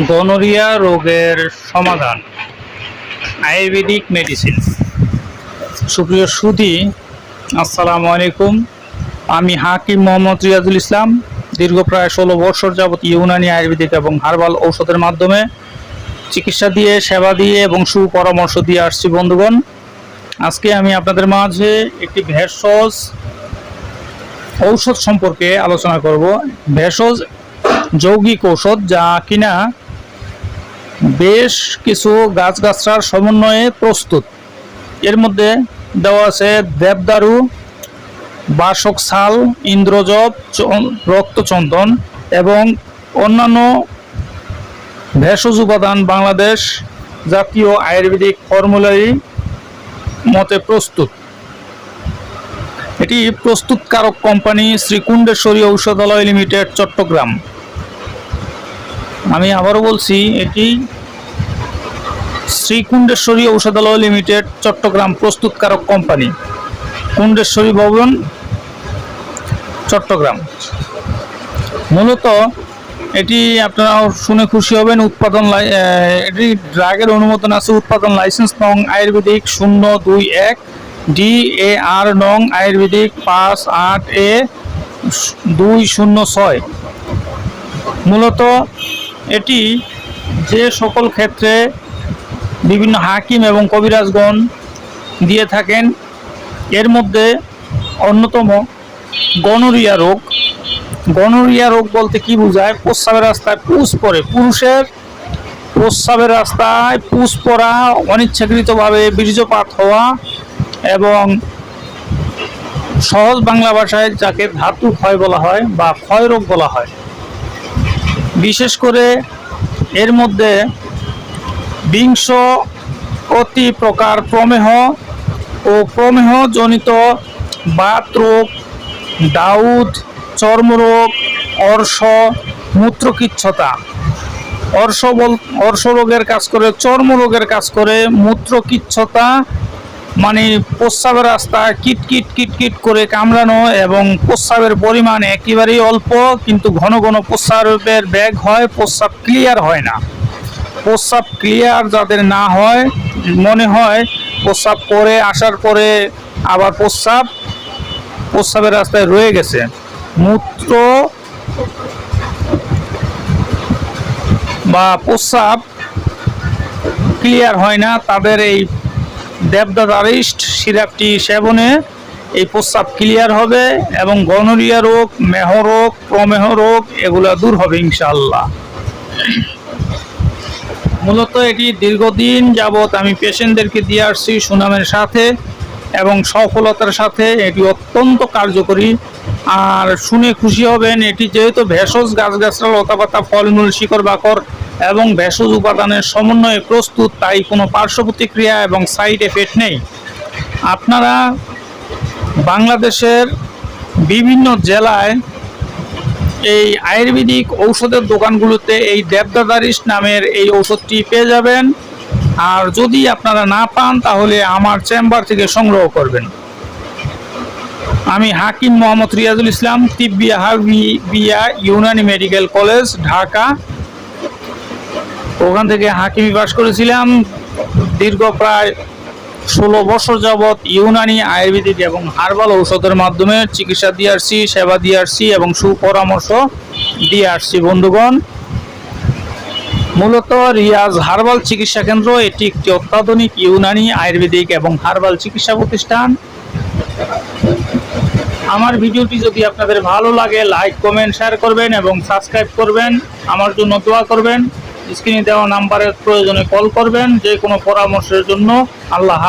Gonorrhoea রোগের সমাধান, Ayurvedic medicine সুপ্রিয় সুধি আসসালামু আলাইকুম। আমি হাকিম মোহাম্মদ রিয়াজুল ইসলাম, দীর্ঘ প্রায় ষোলো বছর যাবত ইউনানি আয়ুর্বেদিক এবং হার্বাল ঔষধের মাধ্যমে চিকিৎসা দিয়ে, সেবা দিয়ে এবং সুপরামর্শ দিয়ে আসছি বন্ধুগণ। আজকে আমি আপনাদের মাঝে একটি ভেষজ ঔষধ সম্পর্কে আলোচনা করব। ভেষজ যৌগিক ঔষধ যা কিনা বেশ কিছু গাছগাছড়ার সমন্বয়ে প্রস্তুত। এর মধ্যে দেওয়া আছে দেবদারু, বাসক ছাল ইন্দ্রজব রক্তচন্দন এবং অন্যান্য ভেষজ উপাদান বাংলাদেশ জাতীয় আয়ুর্বেদিক ফর্মুলারি মতে প্রস্তুত। এটি প্রস্তুতকারক কোম্পানি শ্রীকুণ্ডেশ্বরী ঔষধালয় লিমিটেড, চট্টগ্রাম। আমি আবারও বলছি, এটি শ্রীকুণ্ডেশ্বরী ঔষধালয় লিমিটেড, চট্টগ্রাম প্রস্তুতকারক কোম্পানি। কুণ্ডেশ্বরী ভবন, চট্টগ্রাম। মূলত এটি আপনারা শুনে খুশি হবেন, উৎপাদন এটি ড্রাগের অনুমোদন আছে, উৎপাদন লাইসেন্স নং আয়ুর্বেদিক শূন্য দুই এক ডি এ আর নং আয়ুর্বেদিক পাঁচ আট এ দুই শূন্য ছয়। মূলত এটি যে সকল ক্ষেত্রে বিভিন্ন হাকিম এবং কবিরাজগণ দিয়ে থাকেন, এর মধ্যে অন্যতম গনোরিয়া রোগ। গনোরিয়া রোগ বলতে কি বোঝায়? প্রস্রাবের রাস্তায় পুষ পড়ে। পুরুষের প্রস্রাবের রাস্তায় পুষ পরা অনিচ্ছাকৃতভাবে বীর্যপাত হওয়া এবং সহজ বাংলা ভাষায় যাকে ধাতু ক্ষয় বলা হয় বা ক্ষয় রোগ বলা হয়। বিশেষ করে এর মধ্যে বিংশ অতি প্রকার প্রমেহ ও প্রমেহজনিত বাতরোগ দাউদ, চর্মরোগ, অর্শ, মূত্রকিচ্ছতা। অর্শ বল অর্শ রোগের কাজ করে, চর্মরোগের কাজ করে মূত্রকিচ্ছতা মানে প্রস্রাবের রাস্তা কিট কিট কিট কিট করে কামড়ানো এবং প্রস্রাবের পরিমাণ একেবারেই অল্প, কিন্তু ঘন ঘন প্রস্রাবের ব্যাগ হয়, প্রস্রাব ক্লিয়ার হয় না। প্রস্রাব ক্লিয়ার যাদের না হয়, মনে হয় প্রস্রাব করে আসার পরে আবার প্রস্রাব, প্রস্রাবের রাস্তায় রয়ে গেছে। মূত্র বা প্রস্রাব ক্লিয়ার হয় না, তাদের এই দেবদাত আরিস্ট সিরাপটি সেবনে এই প্রস্রাব ক্লিয়ার হবে এবং গনোরিয়া রোগ, মেহ রোগ, প্রমেহ রোগ এগুলা দূর হবে ইনশাল্লাহ মূলত এটি দীর্ঘদিন যাবৎ আমি পেশেন্টদেরকে দিয়ে আসছি সুনামের সাথে এবং সফলতার সাথে, এটি অত্যন্ত কার্যকরী। আর শুনে খুশি হবেন, এটি যেহেতু ভেষজ গাছগাছরা লতাপাতা, ফলমূল, শিকড়, বাকর এবং ভেষজ উপাদানের সমন্বয়ে প্রস্তুত, তাই কোনো পার্শ্ব প্রতিক্রিয়া এবং সাইড এফেক্ট নেই। আপনারা বাংলাদেশের বিভিন্ন জেলায় এই আয়ুর্বেদিক ঔষধের দোকানগুলোতে এই দেবদাদারিস নামের এই ঔষধটি পেয়ে যাবেন। আর যদি আপনারা না পান, তাহলে আমার চেম্বার থেকে সংগ্রহ করবেন। আমি হাকিম মোহাম্মদ রিয়াজুল ইসলাম তিব্বিয়া হাবিয়া ইউনানি মেডিকেল কলেজ, ঢাকা। ওখান থেকে হাকিমি পাশ করেছিলাম। দীর্ঘ প্রায় ষোলো বছর যাবৎ ইউনানি আয়ুর্বেদিক এবং হার্বাল ঔষধের মাধ্যমে চিকিৎসা দিয়ে আসছি, সেবা দিয়ে আসছি এবং সুপরামর্শ দিয়ে আসছি, বন্ধুগণ। মূলত রিয়াজ হার্বাল চিকিৎসা কেন্দ্র, এটি একটি অত্যাধুনিক ইউনানি আয়ুর্বেদিক এবং হার্বাল চিকিৎসা প্রতিষ্ঠান। আমার ভিডিওটি যদি আপনাদের ভালো লাগে, লাইক, কমেন্ট শেয়ার করবেন এবং সাবস্ক্রাইব করবেন। আমার জন্য দোয়া করবেন। স্ক্রিনে দেওয়া নাম্বারের প্রয়োজনে কল করবেন যে কোনো পরামর্শের জন্য আল্লাহ।